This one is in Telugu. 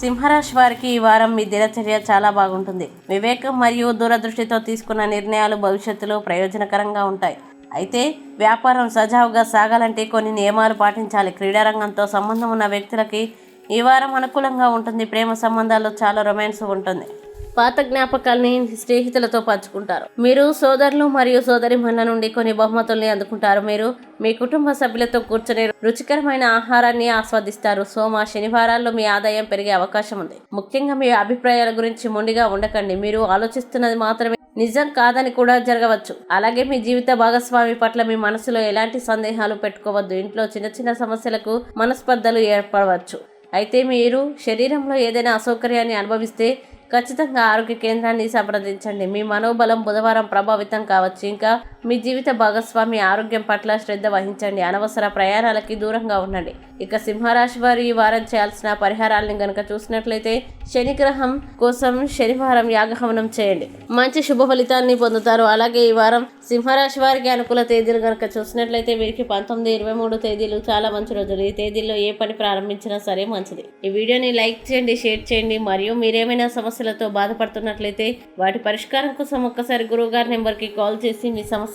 సింహరాశి వారికి ఈ వారం మీ దినచర్య చాలా బాగుంటుంది. వివేకం మరియు దూరదృష్టితో తీసుకున్న నిర్ణయాలు భవిష్యత్తులో ప్రయోజనకరంగా ఉంటాయి. అయితే వ్యాపారం సజావుగా సాగాలంటే కొన్ని నియమాలు పాటించాలి. క్రీడారంగంతో సంబంధం ఉన్న వ్యక్తులకి ఈ వారం అనుకూలంగా ఉంటుంది. ప్రేమ సంబంధాల్లో చాలా రొమాన్స్ ఉంటుంది. పాత జ్ఞాపకాల్ని స్నేహితులతో పంచుకుంటారు. మీరు సోదరులు మరియు సోదరిమణుల నుండి కొన్ని బహుమతుల్ని అందుకుంటారు. మీరు మీ కుటుంబ సభ్యులతో కూర్చొని రుచికరమైన ఆహారాన్ని ఆస్వాదిస్తారు. సోమ శనివారాల్లో మీ ఆదాయం పెరిగే అవకాశం ఉంది. ముఖ్యంగా మీ అభిప్రాయాల గురించి మొండిగా ఉండకండి. మీరు ఆలోచిస్తున్నది మాత్రమే నిజం కాదని కూడా జరగవచ్చు. అలాగే మీ జీవిత భాగస్వామి పట్ల మీ మనసులో ఎలాంటి సందేహాలు పెట్టుకోవద్దు. ఇంట్లో చిన్న చిన్న సమస్యలకు మనస్పర్ధలు ఏర్పడవచ్చు. అయితే మీరు శరీరంలో ఏదైనా అసౌకర్యాన్ని అనుభవిస్తే ఖచ్చితంగా ఆరోగ్య కేంద్రాన్ని సంప్రదించండి. మీ మనోబలం బుధవారం ప్రభావితం కావచ్చు. ఇంకా మీ జీవిత భాగస్వామి ఆరోగ్యం పట్ల శ్రద్ధ వహించండి. అనవసర ప్రయాణాలకి దూరంగా ఉండండి. ఇక సింహరాశి వారు ఈ వారం చేయాల్సిన పరిహారాలను గనక చూసినట్లయితే శనిగ్రహం కోసం శనివారం యాగహవనం చేయండి. మంచి శుభ ఫలితాన్ని పొందుతారు. అలాగే ఈ వారం సింహరాశి వారికి అనుకూల తేదీలు గనక చూసినట్లయితే వీరికి పంతొమ్మిది ఇరవై మూడు తేదీలు చాలా మంచి రోజులు. ఈ తేదీల్లో ఏ పని ప్రారంభించినా సరే మంచిది. ఈ వీడియోని లైక్ చేయండి షేర్ చేయండి. మరియు మీరేమైనా సమస్యలతో బాధపడుతున్నట్లయితే వాటి పరిష్కారం కోసం ఒక్కసారి గురువు గారి నెంబర్కి కాల్ చేసి మీ సమస్య